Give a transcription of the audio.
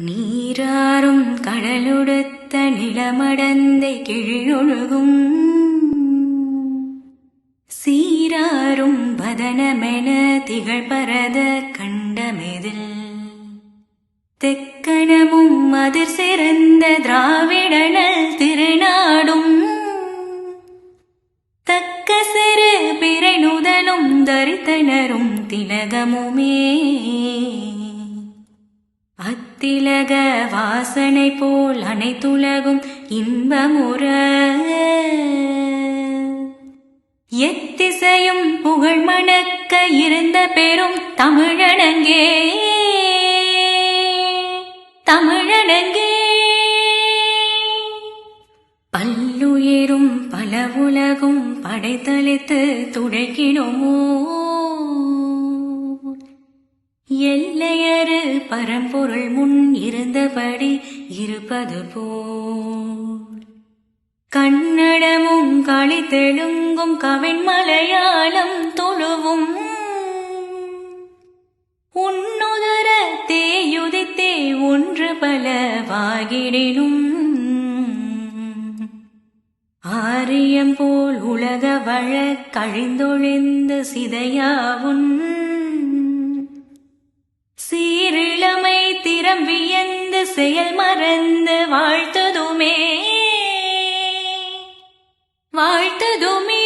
நீராறும் கடலுடுத்த நிலமடந்தை கிழியொழுகும் சீராறும் பதனமென திகழ்பரத கண்டமெதில். தெக்கணமும் அதிர் சிறந்த திராவிடனல் திருநாடும். தக்க சிறு பிறனுதலும் தரித்தனரும் திலகமுமே. அத்திலக வாசனை போல் அனைத்துலகும் இன்பமுற. எத்திசையும் புகழ் மணக்க இருந்த பெரும் தமிழனங்கே. தமிழனங்கே. பல்லுயிரும் பல உலகும் படைத்தளித்து துடைக்கினோமோ. எல்லையறு பரம்பொருள் முன் இருந்தபடி இருப்பது போல். கன்னடமும் களி தெலுங்கும் கவின் மலையாளம் தொழுவும். உன்னுதர தேயுதித்தே ஒன்று பலவாகிடினும் ஆரியம் போல் உலக வழக்கழிந்தொழிந்து கழிந்தொழிந்து வியந்து செயல் மறந்து வாழ்த்ததுமே. வாழ்த்ததுமே